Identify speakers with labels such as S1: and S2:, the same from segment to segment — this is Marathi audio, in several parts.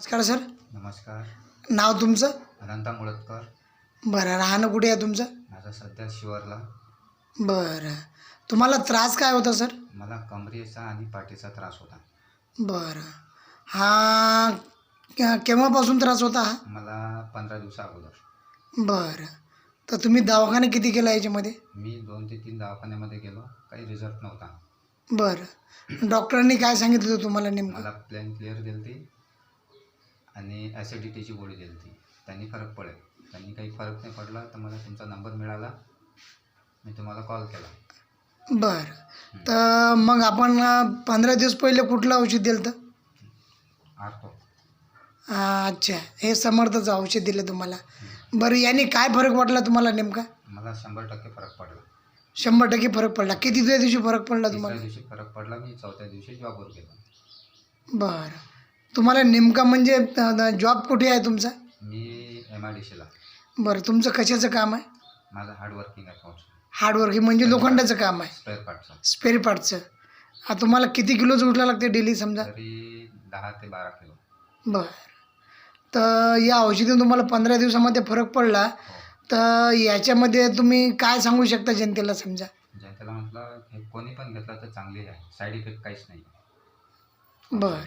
S1: नमस्कार सर.
S2: नमस्कार.
S1: नाव तुमचं?
S2: अनंता मुळतकर.
S1: बरं राहणं कुठे आहे तुमचं?
S2: माझा सध्या शिवरला.
S1: बरं. तुम्हाला त्रास काय होता सर?
S2: मला कमरेचा आणि पाठीचा त्रास होता.
S1: बरं. हा के- केव्हापासून त्रास होता हा?
S2: मला पंधरा दिवसा अगोदर.
S1: बरं. तर तुम्ही दवाखाने किती केला याच्यामध्ये?
S2: मी दोन ते तीन दवाखान्यामध्ये गेलो. काही रिझल्ट नव्हता.
S1: बरं. डॉक्टरांनी काय सांगितलं होतं तुम्हाला नेमकं?
S2: मला प्लॅन क्लिअर दिली ती आणि ॲसिडिटीची गोळी दिली ती त्यांनी फरक पडेल. त्यांनी काही फरक नाही पडला तर मला तुमचा नंबर मिळाला. मी तुम्हाला कॉल केला.
S1: बरं. तर मग आपण पंधरा दिवस पहिले कुठलं औषध दिलं तर अच्छा. हे समर्थचं औषध दिलं तुम्हाला. बरं याने काय फरक वाटला तुम्हाला नेमका?
S2: मला शंभर टक्के फरक पडला.
S1: शंभर टक्के फरक पडला. किती दिवशी फरक पडला तुम्हाला?
S2: दिवशी फरक पडला. मी चौथ्या दिवशी जॉबवर गेलो.
S1: बरं. तुम्हाला नेमका म्हणजे जॉब कुठे आहे तुमचा?
S2: मी एम आय डी सीला
S1: बरं तुमचं कशाचं काम आहे?
S2: माझं हार्डवर्किंग अकाउंट
S1: हार्डवर्किंग म्हणजे लोखंडाचं काम आहे.
S2: स्पेअर पार्टचा
S1: स्पेअर पार्टचं हा तुम्हाला किती किलोचं उठला लागते डेली समजा?
S2: तरी दहा ते बारा किलो.
S1: बरं. तर या औषधीने तुम्हाला पंधरा दिवसामध्ये फरक पडला.
S2: हो.
S1: तर याच्यामध्ये तुम्ही काय सांगू शकता जनतेला समजा?
S2: जनतेला म्हटलं हे कोणी पण घेतलं तर चांगली आहे. साईड इफेक्ट काहीच नाही.
S1: बरं.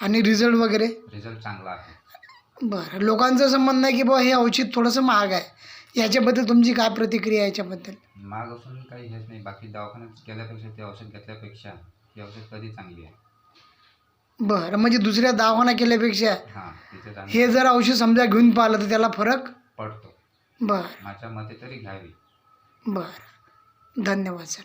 S1: आणि रिझल्ट वगैरे?
S2: रिझल्ट चांगला आहे.
S1: बरं. लोकांचं म्हणणं आहे की बुवा हे औषध थोडंसं महाग आहे? याच्याबद्दल तुमची काय प्रतिक्रिया आहे याच्याबद्दल?
S2: महाग असून काही हेच नाही. बाकी दवाखान्यात गेल्यापेक्षा ते औषध घेतल्यापेक्षा हे औषध कधी चांगली आहे?
S1: बरं. म्हणजे दुसऱ्या दवाखाना केल्यापेक्षा
S2: हां तिथे
S1: हे जर औषध समजा घेऊन पाहिलं तर त्याला फरक?
S2: पडतो.
S1: बरं.
S2: माझ्या मते तरी घ्यावी.
S1: बरं. धन्यवाद सर.